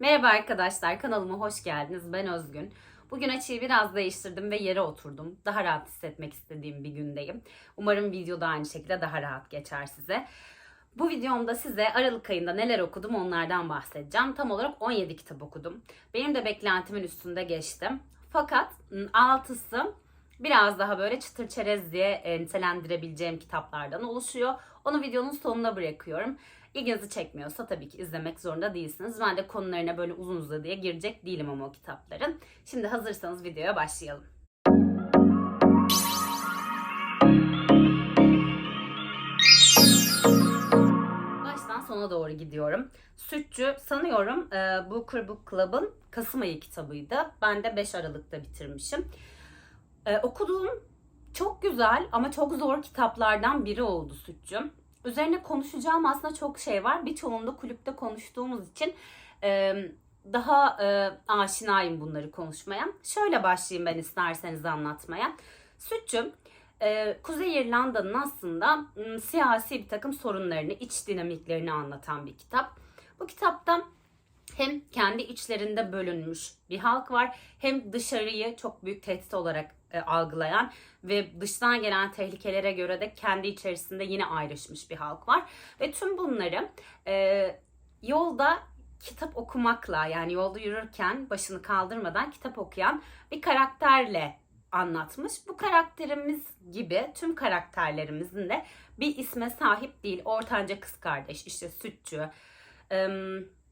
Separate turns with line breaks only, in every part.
Merhaba arkadaşlar, kanalıma hoş geldiniz. Ben Özgün. Bugün açıyı biraz değiştirdim ve yere oturdum. Daha rahat hissetmek istediğim bir gündeyim. Umarım video da aynı şekilde daha rahat geçer size. Bu videomda size Aralık ayında neler okudum onlardan bahsedeceğim. Tam olarak 17 kitap okudum. Benim de beklentimin üstünde geçti. Fakat 6'sı biraz daha böyle çıtır çerez diye e, nitelendirebileceğim kitaplardan oluşuyor. Onu videonun sonuna bırakıyorum. İlginizi çekmiyorsa tabii ki izlemek zorunda değilsiniz. Ben de konularına böyle uzun uzadıya girecek değilim ama o kitapların. Şimdi hazırsanız videoya başlayalım. Sona doğru gidiyorum. Sütçü sanıyorum e, Booker Book Club'ın Kasım ayı kitabıydı. Ben de 5 Aralık'ta bitirmişim. E, okuduğum çok güzel ama çok zor kitaplardan biri oldu Sütçü. Üzerine konuşacağım aslında çok şey var. Birçoğunda kulüpte konuştuğumuz için e, daha e, aşinayım bunları konuşmaya. Şöyle başlayayım ben isterseniz anlatmaya. Sütçü e, Kuzey İrlanda'nın aslında m, siyasi bir takım sorunlarını, iç dinamiklerini anlatan bir kitap. Bu kitapta hem kendi içlerinde bölünmüş bir halk var hem dışarıyı çok büyük tehdit olarak e, algılayan ve dıştan gelen tehlikelere göre de kendi içerisinde yine ayrışmış bir halk var. Ve tüm bunları e, yolda kitap okumakla yani yolda yürürken başını kaldırmadan kitap okuyan bir karakterle anlatmış. Bu karakterimiz gibi tüm karakterlerimizin de bir isme sahip değil. Ortanca kız kardeş, işte sütçü,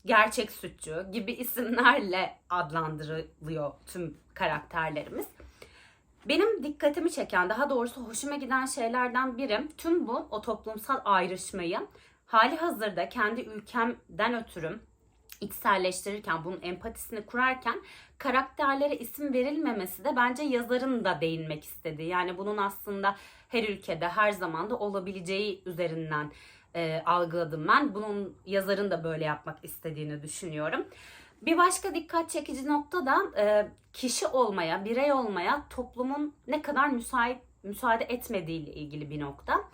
gerçek sütçü gibi isimlerle adlandırılıyor tüm karakterlerimiz. Benim dikkatimi çeken, daha doğrusu hoşuma giden şeylerden biri tüm bu o toplumsal ayrışmayı hali hazırda kendi ülkemden ötürü içselleştirirken, bunun empatisini kurarken karakterlere isim verilmemesi de bence yazarın da değinmek istediği. Yani bunun aslında her ülkede her zaman da olabileceği üzerinden e, algıladım ben. Bunun yazarın da böyle yapmak istediğini düşünüyorum. Bir başka dikkat çekici nokta da e, kişi olmaya, birey olmaya toplumun ne kadar müsait müsaade etmediği ilgili bir nokta.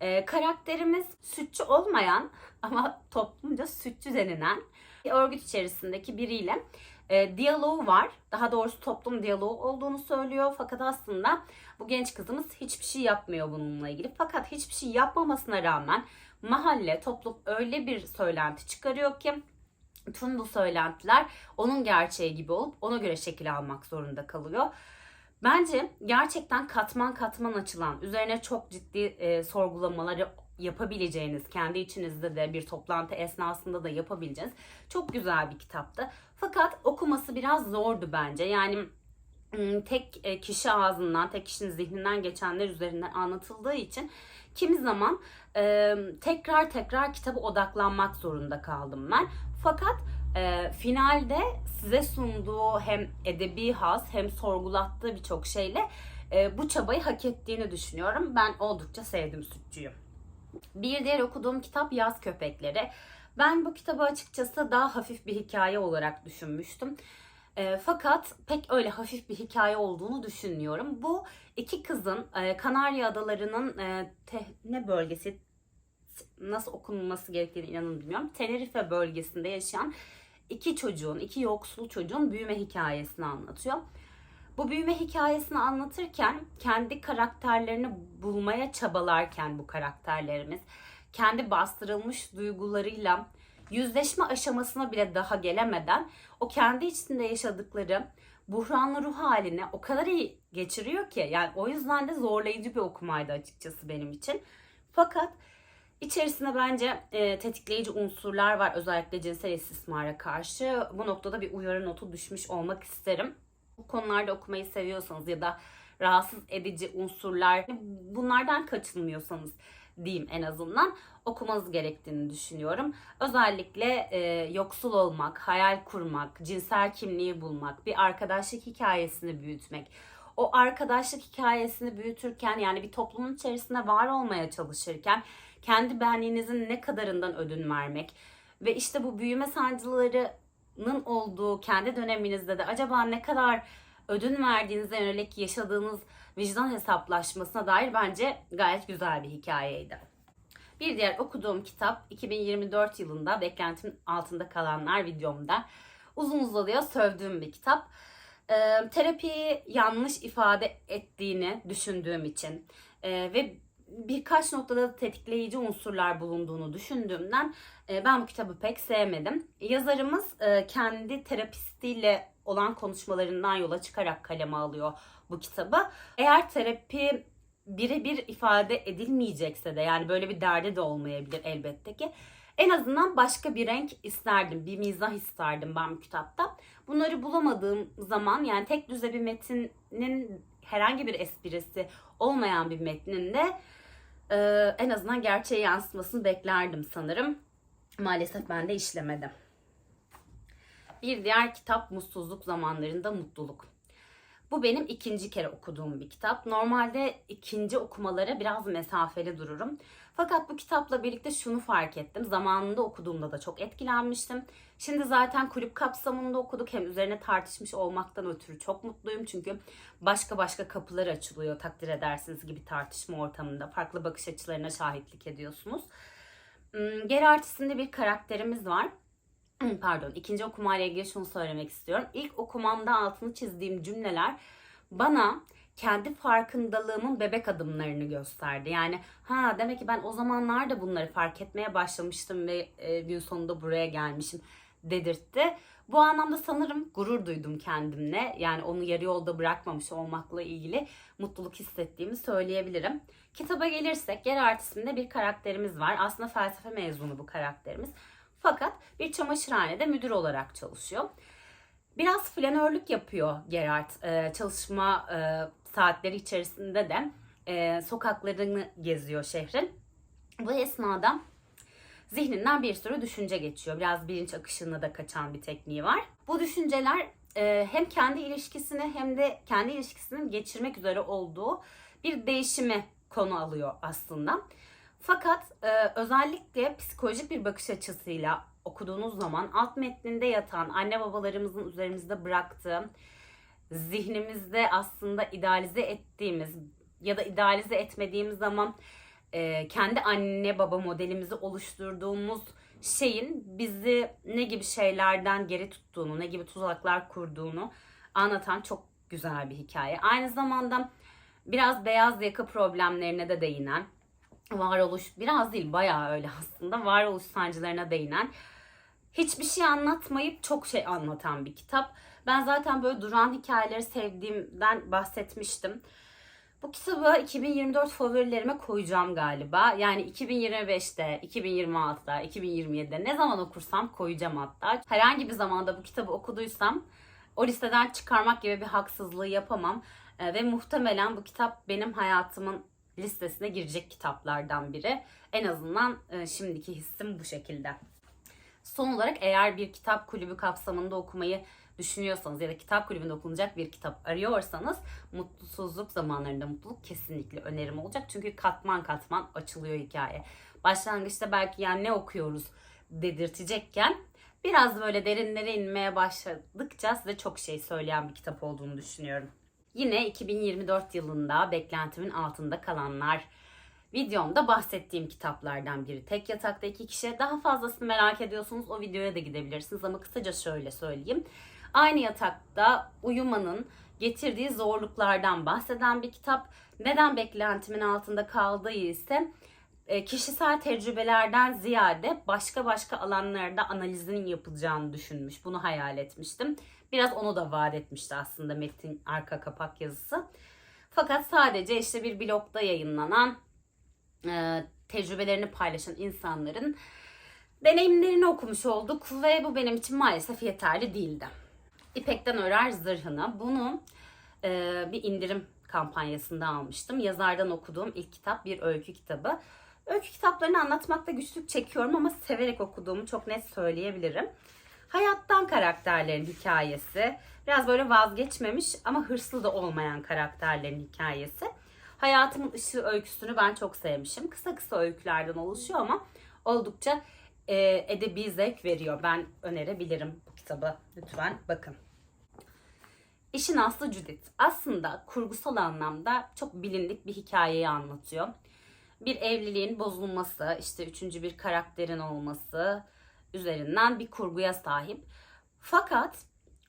E, karakterimiz sütçü olmayan ama toplumca sütçü denilen bir örgüt içerisindeki biriyle e, diyaloğu var. Daha doğrusu toplum diyaloğu olduğunu söylüyor. Fakat aslında bu genç kızımız hiçbir şey yapmıyor bununla ilgili. Fakat hiçbir şey yapmamasına rağmen mahalle, toplum öyle bir söylenti çıkarıyor ki tüm bu söylentiler onun gerçeği gibi olup ona göre şekil almak zorunda kalıyor. Bence gerçekten katman katman açılan, üzerine çok ciddi e, sorgulamaları yapabileceğiniz, kendi içinizde de bir toplantı esnasında da yapabileceğiniz çok güzel bir kitaptı. Fakat okuması biraz zordu bence. Yani tek e, kişi ağzından, tek kişinin zihninden geçenler üzerinden anlatıldığı için kimi zaman e, tekrar tekrar kitaba odaklanmak zorunda kaldım ben. Fakat e, finalde size sunduğu hem edebi haz hem sorgulattığı birçok şeyle e, bu çabayı hak ettiğini düşünüyorum. Ben oldukça sevdim Sütçü'yü. Bir diğer okuduğum kitap Yaz Köpekleri. Ben bu kitabı açıkçası daha hafif bir hikaye olarak düşünmüştüm. E, fakat pek öyle hafif bir hikaye olduğunu düşünmüyorum. Bu iki kızın e, Kanarya Adaları'nın e, te, ne bölgesi nasıl okunması gerektiğini inanın bilmiyorum. Tenerife bölgesinde yaşayan iki çocuğun, iki yoksul çocuğun büyüme hikayesini anlatıyor. Bu büyüme hikayesini anlatırken kendi karakterlerini bulmaya çabalarken bu karakterlerimiz kendi bastırılmış duygularıyla yüzleşme aşamasına bile daha gelemeden o kendi içinde yaşadıkları buhranlı ruh haline o kadar iyi geçiriyor ki yani o yüzden de zorlayıcı bir okumaydı açıkçası benim için. Fakat içerisinde bence e, tetikleyici unsurlar var özellikle cinsel istismara karşı. Bu noktada bir uyarı notu düşmüş olmak isterim. Bu konularda okumayı seviyorsanız ya da rahatsız edici unsurlar bunlardan kaçınmıyorsanız diyeyim en azından okumanız gerektiğini düşünüyorum. Özellikle e, yoksul olmak, hayal kurmak, cinsel kimliği bulmak, bir arkadaşlık hikayesini büyütmek. O arkadaşlık hikayesini büyütürken yani bir toplumun içerisinde var olmaya çalışırken kendi benliğinizin ne kadarından ödün vermek ve işte bu büyüme sancılarının olduğu kendi döneminizde de acaba ne kadar ödün verdiğinize yönelik yaşadığınız vicdan hesaplaşmasına dair bence gayet güzel bir hikayeydi. Bir diğer okuduğum kitap 2024 yılında beklentimin altında kalanlar videomda uzun uzadıya sövdüğüm bir kitap. E, terapiyi yanlış ifade ettiğini düşündüğüm için e, ve birkaç noktada da tetikleyici unsurlar bulunduğunu düşündüğümden e, ben bu kitabı pek sevmedim. Yazarımız e, kendi terapistiyle olan konuşmalarından yola çıkarak kaleme alıyor bu kitabı. Eğer terapi birebir ifade edilmeyecekse de yani böyle bir derdi de olmayabilir elbette ki. En azından başka bir renk isterdim, bir mizah isterdim ben bu kitapta. Bunları bulamadığım zaman yani tek düze bir metinin herhangi bir esprisi olmayan bir metnin de e, en azından gerçeği yansıtmasını beklerdim sanırım. Maalesef ben de işlemedim. Bir diğer kitap Mutsuzluk Zamanlarında Mutluluk. Bu benim ikinci kere okuduğum bir kitap. Normalde ikinci okumalara biraz mesafeli dururum. Fakat bu kitapla birlikte şunu fark ettim. Zamanında okuduğumda da çok etkilenmiştim. Şimdi zaten kulüp kapsamında okuduk. Hem üzerine tartışmış olmaktan ötürü çok mutluyum. Çünkü başka başka kapılar açılıyor takdir edersiniz gibi tartışma ortamında. Farklı bakış açılarına şahitlik ediyorsunuz. Hmm, Geralt isimli bir karakterimiz var. Hmm, Pardon, ikinci okumayla ilgili şunu söylemek istiyorum. İlk okumamda altını çizdiğim cümleler bana kendi farkındalığımın bebek adımlarını gösterdi. Yani ha demek ki ben o zamanlarda bunları fark etmeye başlamıştım ve e, gün sonunda buraya gelmişim dedirtti. Bu anlamda sanırım gurur duydum kendimle. Yani onu yarı yolda bırakmamış olmakla ilgili mutluluk hissettiğimi söyleyebilirim. Kitaba gelirsek Geralt isimli bir karakterimiz var. Aslında felsefe mezunu bu karakterimiz. Fakat bir çamaşırhanede müdür olarak çalışıyor. Biraz flanörlük yapıyor Geralt e, çalışma e, saatleri içerisinde de e, sokaklarını geziyor şehrin. Bu esnada zihninden bir sürü düşünce geçiyor. Biraz bilinç akışına da kaçan bir tekniği var. Bu düşünceler e, hem kendi ilişkisini hem de kendi ilişkisini geçirmek üzere olduğu bir değişimi konu alıyor aslında. Fakat e, özellikle psikolojik bir bakış açısıyla okuduğunuz zaman alt metninde yatan anne babalarımızın üzerimizde bıraktığı zihnimizde aslında idealize ettiğimiz ya da idealize etmediğimiz zaman e, kendi anne baba modelimizi oluşturduğumuz şeyin bizi ne gibi şeylerden geri tuttuğunu, ne gibi tuzaklar kurduğunu anlatan çok güzel bir hikaye. Aynı zamanda biraz beyaz yaka problemlerine de değinen, varoluş biraz değil bayağı öyle aslında varoluş sancılarına değinen hiçbir şey anlatmayıp çok şey anlatan bir kitap. Ben zaten böyle duran hikayeleri sevdiğimden bahsetmiştim. Bu kitabı 2024 favorilerime koyacağım galiba. Yani 2025'te, 2026'da, 2027'de ne zaman okursam koyacağım hatta. Herhangi bir zamanda bu kitabı okuduysam o listeden çıkarmak gibi bir haksızlığı yapamam. Ee, ve muhtemelen bu kitap benim hayatımın listesine girecek kitaplardan biri. En azından e, şimdiki hissim bu şekilde. Son olarak eğer bir kitap kulübü kapsamında okumayı düşünüyorsanız ya da kitap kulübünde okunacak bir kitap arıyorsanız mutsuzluk zamanlarında mutluluk kesinlikle önerim olacak. Çünkü katman katman açılıyor hikaye. Başlangıçta belki yani ne okuyoruz dedirtecekken biraz böyle derinlere inmeye başladıkça size çok şey söyleyen bir kitap olduğunu düşünüyorum. Yine 2024 yılında beklentimin altında kalanlar videomda bahsettiğim kitaplardan biri. Tek yatakta iki kişi. Daha fazlasını merak ediyorsunuz o videoya da gidebilirsiniz ama kısaca şöyle söyleyeyim. Aynı yatakta uyumanın getirdiği zorluklardan bahseden bir kitap. Neden beklentimin altında kaldığı ise e, kişisel tecrübelerden ziyade başka başka alanlarda analizinin yapılacağını düşünmüş. Bunu hayal etmiştim. Biraz onu da vaat etmişti aslında metin arka kapak yazısı. Fakat sadece işte bir blogda yayınlanan e, tecrübelerini paylaşan insanların deneyimlerini okumuş olduk ve bu benim için maalesef yeterli değildi. İpek'ten Örer Zırhını. Bunu e, bir indirim kampanyasında almıştım. Yazardan okuduğum ilk kitap bir öykü kitabı. Öykü kitaplarını anlatmakta güçlük çekiyorum ama severek okuduğumu çok net söyleyebilirim. Hayattan karakterlerin hikayesi. Biraz böyle vazgeçmemiş ama hırslı da olmayan karakterlerin hikayesi. Hayatımın ışığı öyküsünü ben çok sevmişim. Kısa kısa öykülerden oluşuyor ama oldukça e, edebi zevk veriyor. Ben önerebilirim bu kitabı. Lütfen bakın. İşin aslı Judith. Aslında kurgusal anlamda çok bilindik bir hikayeyi anlatıyor. Bir evliliğin bozulması, işte üçüncü bir karakterin olması üzerinden bir kurguya sahip. Fakat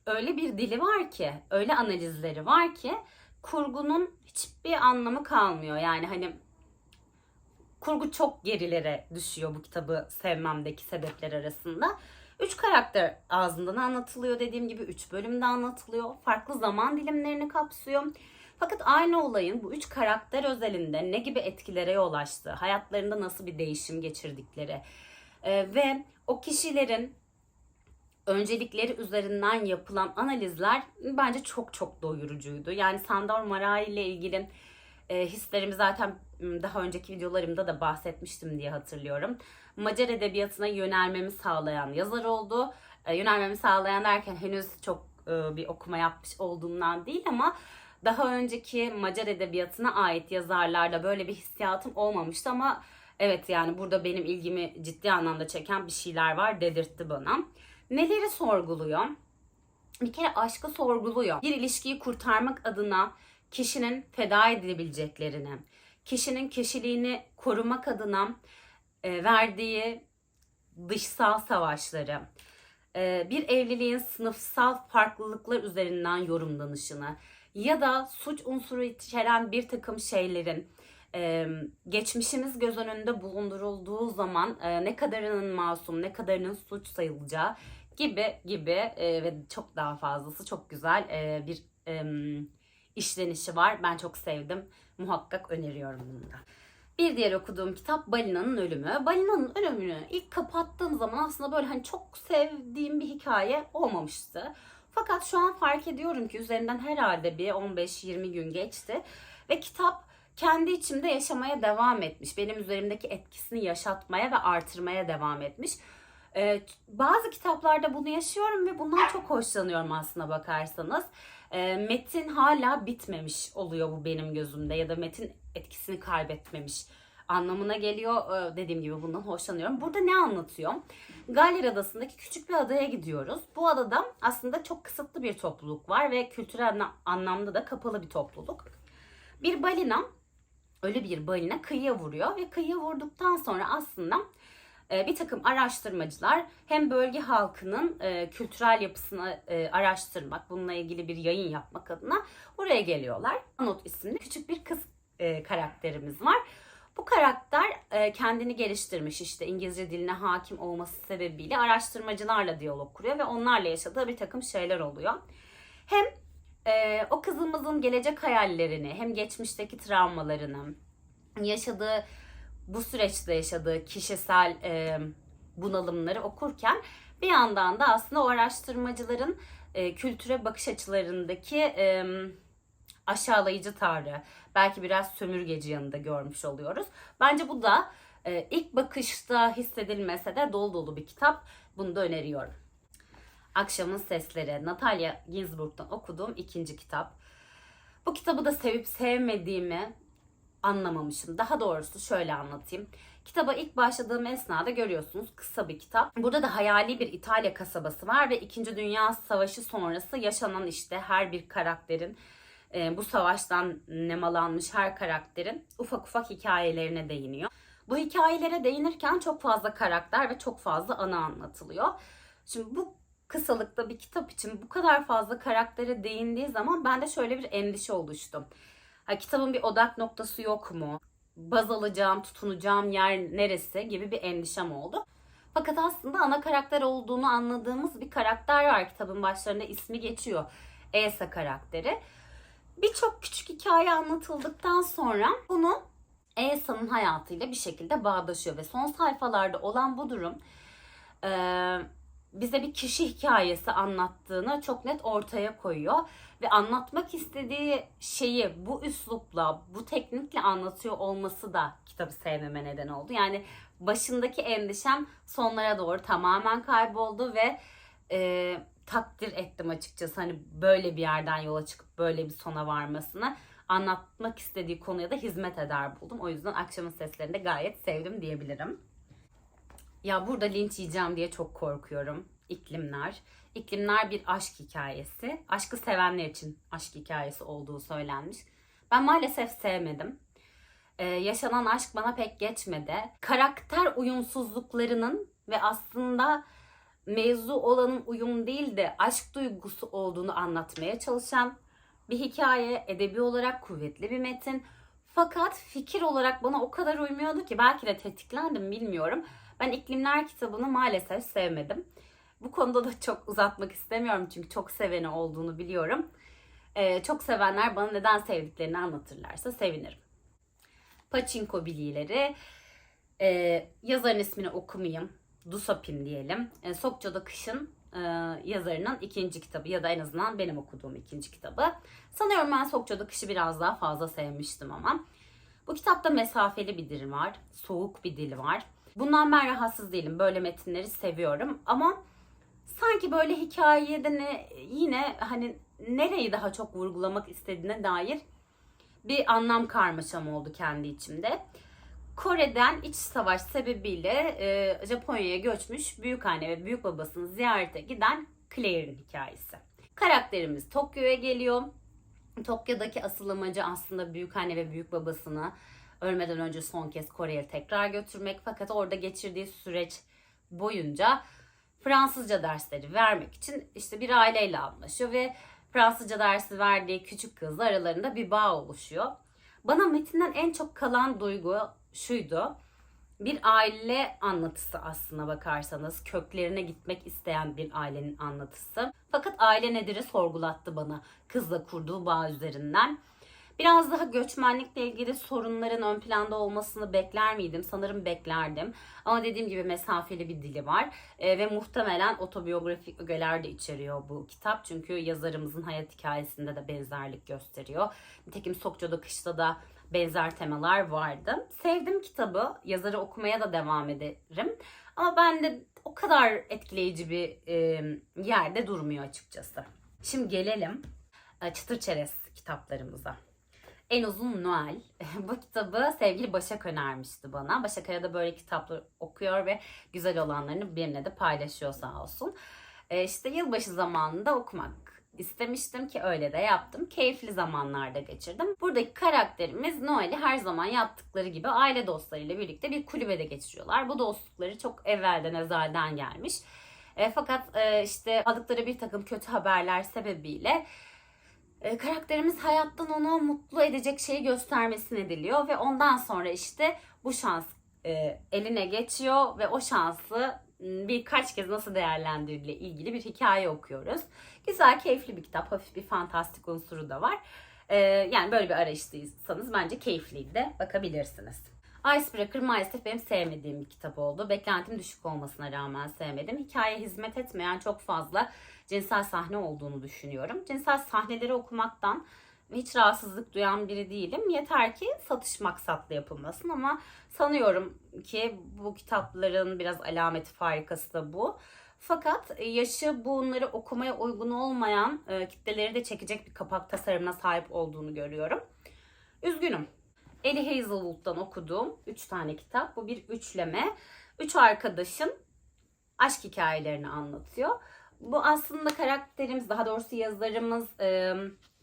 öyle bir dili var ki, öyle analizleri var ki kurgunun hiçbir anlamı kalmıyor. Yani hani kurgu çok gerilere düşüyor bu kitabı sevmemdeki sebepler arasında. Üç karakter ağzından anlatılıyor dediğim gibi. Üç bölümde anlatılıyor. Farklı zaman dilimlerini kapsıyor. Fakat aynı olayın bu üç karakter özelinde ne gibi etkilere yol açtığı, hayatlarında nasıl bir değişim geçirdikleri e, ve o kişilerin öncelikleri üzerinden yapılan analizler bence çok çok doyurucuydu. Yani Sandor Marai ile ilgili e, hislerimi zaten daha önceki videolarımda da bahsetmiştim diye hatırlıyorum. Macar edebiyatına yönelmemi sağlayan yazar oldu. E, yönelmemi sağlayan derken henüz çok e, bir okuma yapmış olduğumdan değil ama daha önceki Macar edebiyatına ait yazarlarda böyle bir hissiyatım olmamıştı ama evet yani burada benim ilgimi ciddi anlamda çeken bir şeyler var dedirtti bana. Neleri sorguluyor? Bir kere aşkı sorguluyor. Bir ilişkiyi kurtarmak adına kişinin feda edilebileceklerini, kişinin kişiliğini korumak adına e, verdiği dışsal savaşları, e, bir evliliğin sınıfsal farklılıklar üzerinden yorumlanışını ya da suç unsuru içeren bir takım şeylerin e, geçmişimiz göz önünde bulundurulduğu zaman ne kadarının masum, ne kadarının suç sayılacağı gibi gibi ve çok daha fazlası çok güzel bir işlenişi var. Ben çok sevdim. Muhakkak öneriyorum bunu da. Bir diğer okuduğum kitap Balina'nın Ölümü. Balina'nın Ölümü'nü ilk kapattığım zaman aslında böyle hani çok sevdiğim bir hikaye olmamıştı. Fakat şu an fark ediyorum ki üzerinden herhalde bir 15-20 gün geçti. Ve kitap kendi içimde yaşamaya devam etmiş. Benim üzerimdeki etkisini yaşatmaya ve artırmaya devam etmiş. Ee, bazı kitaplarda bunu yaşıyorum ve bundan çok hoşlanıyorum aslına bakarsanız. Ee, metin hala bitmemiş oluyor bu benim gözümde ya da metin etkisini kaybetmemiş anlamına geliyor. Ee, dediğim gibi bundan hoşlanıyorum. Burada ne anlatıyor? Galler Adası'ndaki küçük bir adaya gidiyoruz. Bu adada aslında çok kısıtlı bir topluluk var ve kültürel anlamda da kapalı bir topluluk. Bir balina, öyle bir balina kıyıya vuruyor ve kıyıya vurduktan sonra aslında bir takım araştırmacılar hem bölge halkının e, kültürel yapısını e, araştırmak, bununla ilgili bir yayın yapmak adına buraya geliyorlar. Anot isimli küçük bir kız e, karakterimiz var. Bu karakter e, kendini geliştirmiş işte İngilizce diline hakim olması sebebiyle araştırmacılarla diyalog kuruyor ve onlarla yaşadığı bir takım şeyler oluyor. Hem e, o kızımızın gelecek hayallerini hem geçmişteki travmalarını yaşadığı bu süreçte yaşadığı kişisel e, bunalımları okurken bir yandan da aslında o araştırmacıların e, kültüre bakış açılarındaki e, aşağılayıcı tavrı, belki biraz sömürgeci yanında görmüş oluyoruz. Bence bu da e, ilk bakışta hissedilmese de dolu dolu bir kitap. Bunu da öneriyorum. Akşamın Sesleri, Natalia Ginsburg'dan okuduğum ikinci kitap. Bu kitabı da sevip sevmediğimi anlamamışım. Daha doğrusu şöyle anlatayım. Kitaba ilk başladığım esnada görüyorsunuz kısa bir kitap. Burada da hayali bir İtalya kasabası var ve 2. Dünya Savaşı sonrası yaşanan işte her bir karakterin e, bu savaştan nemalanmış her karakterin ufak ufak hikayelerine değiniyor. Bu hikayelere değinirken çok fazla karakter ve çok fazla ana anlatılıyor. Şimdi bu kısalıkta bir kitap için bu kadar fazla karaktere değindiği zaman bende şöyle bir endişe oluştu. Ha, kitabın bir odak noktası yok mu? Baz alacağım, tutunacağım yer neresi gibi bir endişem oldu. Fakat aslında ana karakter olduğunu anladığımız bir karakter var. Kitabın başlarında ismi geçiyor. Elsa karakteri. Birçok küçük hikaye anlatıldıktan sonra bunu Elsa'nın hayatıyla bir şekilde bağdaşıyor ve son sayfalarda olan bu durum bize bir kişi hikayesi anlattığını çok net ortaya koyuyor ve anlatmak istediği şeyi bu üslupla, bu teknikle anlatıyor olması da kitabı sevmeme neden oldu. Yani başındaki endişem sonlara doğru tamamen kayboldu ve e, takdir ettim açıkçası. Hani böyle bir yerden yola çıkıp böyle bir sona varmasını anlatmak istediği konuya da hizmet eder buldum. O yüzden akşamın seslerini de gayet sevdim diyebilirim. Ya burada linç yiyeceğim diye çok korkuyorum. İklimler. İklimler bir aşk hikayesi. Aşkı sevenler için aşk hikayesi olduğu söylenmiş. Ben maalesef sevmedim. Ee, yaşanan aşk bana pek geçmedi. Karakter uyumsuzluklarının ve aslında mevzu olanın uyum değil de aşk duygusu olduğunu anlatmaya çalışan bir hikaye, edebi olarak kuvvetli bir metin. Fakat fikir olarak bana o kadar uymuyordu ki belki de tetiklendim bilmiyorum. Ben İklimler kitabını maalesef sevmedim. Bu konuda da çok uzatmak istemiyorum çünkü çok seveni olduğunu biliyorum. Ee, çok sevenler bana neden sevdiklerini anlatırlarsa sevinirim. Paçinko bilgileri. Ee, yazarın ismini okumayayım. Dusapin diyelim. Ee, Sokço'da Kış'ın e, yazarının ikinci kitabı ya da en azından benim okuduğum ikinci kitabı. Sanıyorum ben Sokço'da Kış'ı biraz daha fazla sevmiştim ama. Bu kitapta mesafeli bir dil var. Soğuk bir dil var. Bundan ben rahatsız değilim. Böyle metinleri seviyorum ama sanki böyle hikayede ne, yine hani nereyi daha çok vurgulamak istediğine dair bir anlam karmaşam oldu kendi içimde. Kore'den iç savaş sebebiyle e, Japonya'ya göçmüş büyük anne ve büyük babasını ziyarete giden Claire'in hikayesi. Karakterimiz Tokyo'ya geliyor. Tokyo'daki asıl amacı aslında büyük anne ve büyük babasını ölmeden önce son kez Kore'ye tekrar götürmek. Fakat orada geçirdiği süreç boyunca Fransızca dersleri vermek için işte bir aileyle anlaşıyor ve Fransızca dersi verdiği küçük kızla aralarında bir bağ oluşuyor. Bana metinden en çok kalan duygu şuydu. Bir aile anlatısı aslına bakarsanız köklerine gitmek isteyen bir ailenin anlatısı. Fakat aile nedir'i sorgulattı bana kızla kurduğu bağ üzerinden. Biraz daha göçmenlikle ilgili sorunların ön planda olmasını bekler miydim? Sanırım beklerdim. Ama dediğim gibi mesafeli bir dili var. E, ve muhtemelen otobiyografik ögeler de içeriyor bu kitap. Çünkü yazarımızın hayat hikayesinde de benzerlik gösteriyor. Nitekim Sokço'da Kış'ta da benzer temalar vardı. Sevdim kitabı. Yazarı okumaya da devam ederim. Ama ben de o kadar etkileyici bir e, yerde durmuyor açıkçası. Şimdi gelelim e, çıtır çerez kitaplarımıza. En uzun Noel. Bu kitabı sevgili Başak önermişti bana. Başak arada böyle kitaplar okuyor ve güzel olanlarını benimle de paylaşıyor sağ olsun. E işte yılbaşı zamanında okumak istemiştim ki öyle de yaptım. Keyifli zamanlarda geçirdim. Buradaki karakterimiz Noel'i her zaman yaptıkları gibi aile dostlarıyla birlikte bir kulübede geçiriyorlar. Bu dostlukları çok evvelden ezelden gelmiş. E, fakat e, işte aldıkları bir takım kötü haberler sebebiyle e, karakterimiz hayattan onu mutlu edecek şeyi göstermesini ediliyor ve ondan sonra işte bu şans e, eline geçiyor ve o şansı birkaç kez nasıl değerlendirildiği ilgili bir hikaye okuyoruz. Güzel, keyifli bir kitap. Hafif bir fantastik unsuru da var. E, yani böyle bir arayıştaysanız bence keyifliydi bakabilirsiniz. Icebreaker maalesef benim sevmediğim bir kitap oldu. Beklentim düşük olmasına rağmen sevmedim. Hikaye hizmet etmeyen çok fazla cinsel sahne olduğunu düşünüyorum. Cinsel sahneleri okumaktan hiç rahatsızlık duyan biri değilim. Yeter ki satış maksatlı yapılmasın ama sanıyorum ki bu kitapların biraz alameti farikası da bu. Fakat yaşı bunları okumaya uygun olmayan e, kitleleri de çekecek bir kapak tasarımına sahip olduğunu görüyorum. Üzgünüm. Ellie Hazelwood'dan okuduğum 3 tane kitap. Bu bir üçleme. Üç arkadaşın aşk hikayelerini anlatıyor. Bu aslında karakterimiz, daha doğrusu yazarımız e,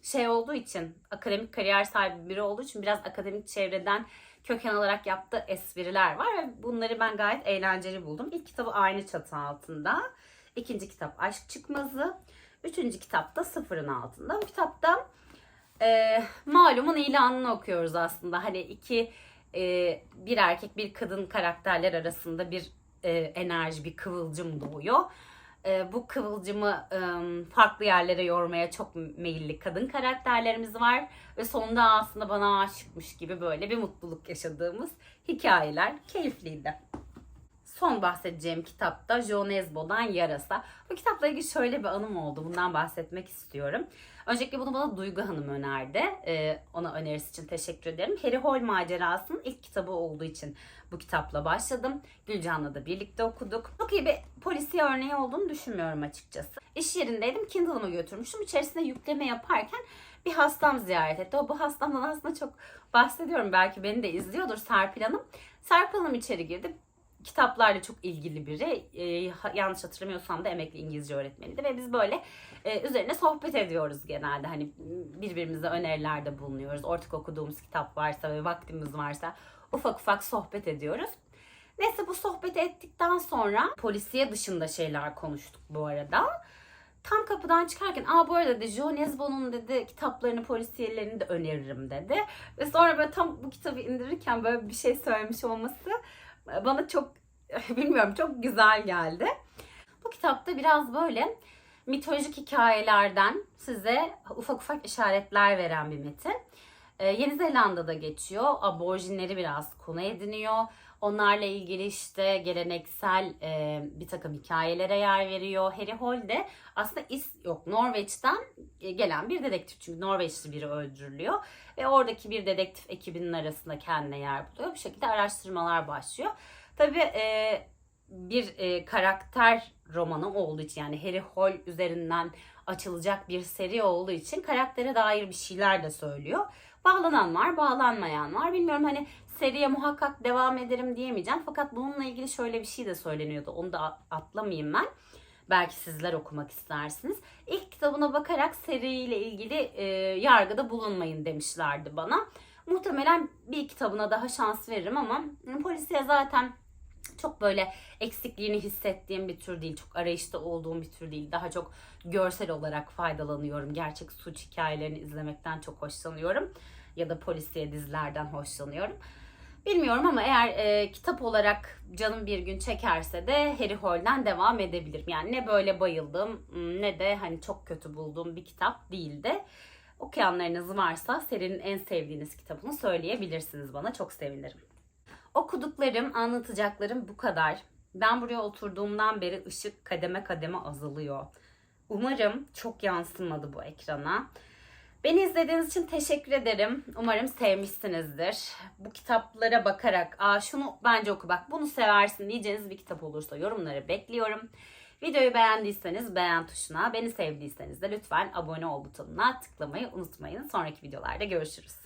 şey olduğu için, akademik kariyer sahibi biri olduğu için biraz akademik çevreden köken alarak yaptığı espriler var ve bunları ben gayet eğlenceli buldum. İlk kitabı aynı çatı altında. İkinci kitap Aşk Çıkmazı. Üçüncü kitap da Sıfırın Altında. Bu kitapta e, malumun ilanını okuyoruz aslında. Hani iki e, bir erkek bir kadın karakterler arasında bir e, enerji, bir kıvılcım doğuyor. E, bu kıvılcımı e, farklı yerlere yormaya çok meyilli kadın karakterlerimiz var. Ve sonunda aslında bana aşıkmış gibi böyle bir mutluluk yaşadığımız hikayeler keyifliydi. Son bahsedeceğim kitapta Jo Nesbo'dan Yarasa. Bu kitapla ilgili şöyle bir anım oldu. Bundan bahsetmek istiyorum. Öncelikle bunu bana Duygu Hanım önerdi. Ee, ona önerisi için teşekkür ederim. Harry Hole macerasının ilk kitabı olduğu için bu kitapla başladım. Gülcan'la da birlikte okuduk. Çok iyi bir polisiye örneği olduğunu düşünmüyorum açıkçası. İş yerindeydim. Kindle'ımı götürmüştüm. İçerisine yükleme yaparken bir hastam ziyaret etti. O bu hastamdan aslında çok bahsediyorum. Belki beni de izliyordur Serpil Hanım. Serpil Hanım içeri girdi kitaplarla çok ilgili biri. Ee, yanlış hatırlamıyorsam da emekli İngilizce öğretmeniydi ve biz böyle e, üzerine sohbet ediyoruz genelde. Hani birbirimize önerilerde bulunuyoruz. Ortak okuduğumuz kitap varsa ve vaktimiz varsa ufak ufak sohbet ediyoruz. Neyse bu sohbeti ettikten sonra polisiye dışında şeyler konuştuk bu arada. Tam kapıdan çıkarken aa bu arada dedi Jo Nesbo'nun dedi kitaplarını polisiyelerini de öneririm dedi. Ve sonra böyle tam bu kitabı indirirken böyle bir şey söylemiş olması bana çok bilmiyorum çok güzel geldi. Bu kitapta biraz böyle mitolojik hikayelerden size ufak ufak işaretler veren bir metin. Ee, Yeni Zelanda'da geçiyor. Aborjinleri biraz konu ediniyor. Onlarla ilgili işte geleneksel e, bir takım hikayelere yer veriyor. Harry Hole de aslında is yok Norveç'ten e, gelen bir dedektif. Çünkü Norveçli biri öldürülüyor. Ve oradaki bir dedektif ekibinin arasında kendine yer buluyor. Bu şekilde araştırmalar başlıyor. Tabii e, bir e, karakter romanı olduğu için yani Harry Hole üzerinden açılacak bir seri olduğu için karaktere dair bir şeyler de söylüyor. Bağlanan var, bağlanmayan var. Bilmiyorum hani seriye muhakkak devam ederim diyemeyeceğim. Fakat bununla ilgili şöyle bir şey de söyleniyordu. Onu da atlamayayım ben. Belki sizler okumak istersiniz. İlk kitabına bakarak seriyle ilgili e, yargıda bulunmayın demişlerdi bana. Muhtemelen bir kitabına daha şans veririm ama polisiye zaten çok böyle eksikliğini hissettiğim bir tür değil. Çok arayışta olduğum bir tür değil. Daha çok görsel olarak faydalanıyorum. Gerçek suç hikayelerini izlemekten çok hoşlanıyorum. Ya da polisiye dizilerden hoşlanıyorum. Bilmiyorum ama eğer e, kitap olarak canım bir gün çekerse de Harry Hole'den devam edebilirim. Yani ne böyle bayıldım ne de hani çok kötü bulduğum bir kitap değildi. Okuyanlarınız varsa serinin en sevdiğiniz kitabını söyleyebilirsiniz bana. Çok sevinirim. Okuduklarım, anlatacaklarım bu kadar. Ben buraya oturduğumdan beri ışık kademe kademe azalıyor. Umarım çok yansımadı bu ekrana. Beni izlediğiniz için teşekkür ederim. Umarım sevmişsinizdir. Bu kitaplara bakarak, aa şunu bence oku bak bunu seversin diyeceğiniz bir kitap olursa yorumları bekliyorum. Videoyu beğendiyseniz beğen tuşuna, beni sevdiyseniz de lütfen abone ol butonuna tıklamayı unutmayın. Sonraki videolarda görüşürüz.